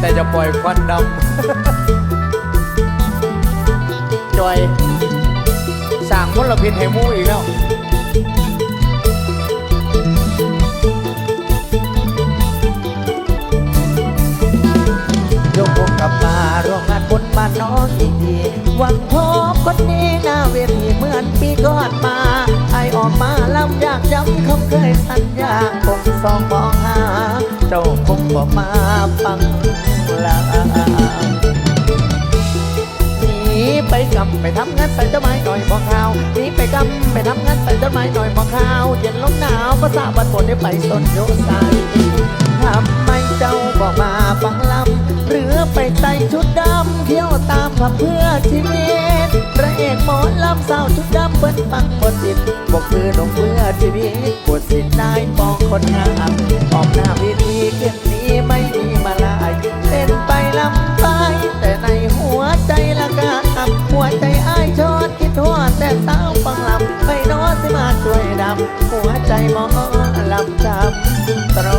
แต่จะปล่อยควันดำจอยสั่งมลพิษให้มูอีกแล้วโยกกลับมาร่วมงานบนบ้านน้องอีกทีหวังพบคนนี้หน้าเวทีเหมือนปีก่อนมา ไอออกมาลำอยากย้ำคำเคยสัญญาคงสองมองหา เจ้าคงบอกมาฟังลาหนีไปกำไปทำงานใส่ต้นไม้หน่อยบอกข่าวหนีไปกำไปทำงานใส่ต้นไม้หน่อยบอกข่าวเย็นลมหนาวภาษาบัดฝนได้ไปสนโยใสทำไมเจ้าบอกมาฟังลำหรือไปใส่ชุดดำเที่ยวตามผับเพื่อชีวิตพระเอกหมอลำสาวชุดดำเปิ้นฟังบทสิทธิ์บอกคือหนุ่มเพื่อชีวิตบทสิทธิ์นายปองคนงามออกหน้าวทีำหัวใจหมอลำจำตรอ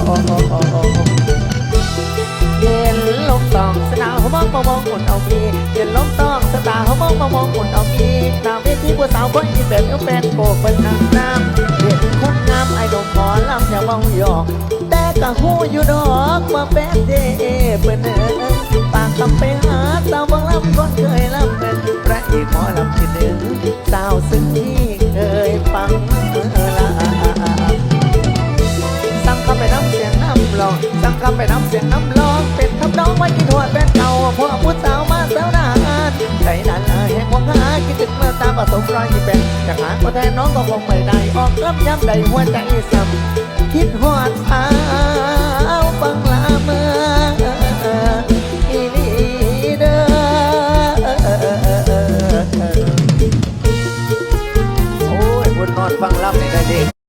เย็นลมตองสนาวเขามองมามองอุ่นเอามีเย็นลมตองสตาเขามองมามองอุ่นเอามีหน้าเวทีผู้สาวคนที่เป็นเอาแฟนโบกเป็นนางน้ำเห็นคนงามไอ้ดมหมอลำอย่าเมาหยอกแต่ก็หูอยู่ดอกว่าแฟนเจเปิ้นเอ๋ยปากคำไปหาสาวบางลำคนเคยลำเป็นพระเอกหมอลำที่หนึ่งสาวซึ่งที่เคยฟัง ลองสั่งคำไปน้ำเสียงน้ำลอง เป็นคำน้องไว้กินหัวแฟนเก่าพอผู้สาวมาเซลนานใจนั้นเออแหกหวังหาคิดถึงเมื่อตามผสมรอยที่เป็นจากหาคนแทนน้องก็คงไม่ได้ออกรับย้ำใดหัวใจซ้ำคิดหอดสาวฟังลาเมื่ออีลีเด้โอ้ยบุญนอนฟังลำในได้เด็ก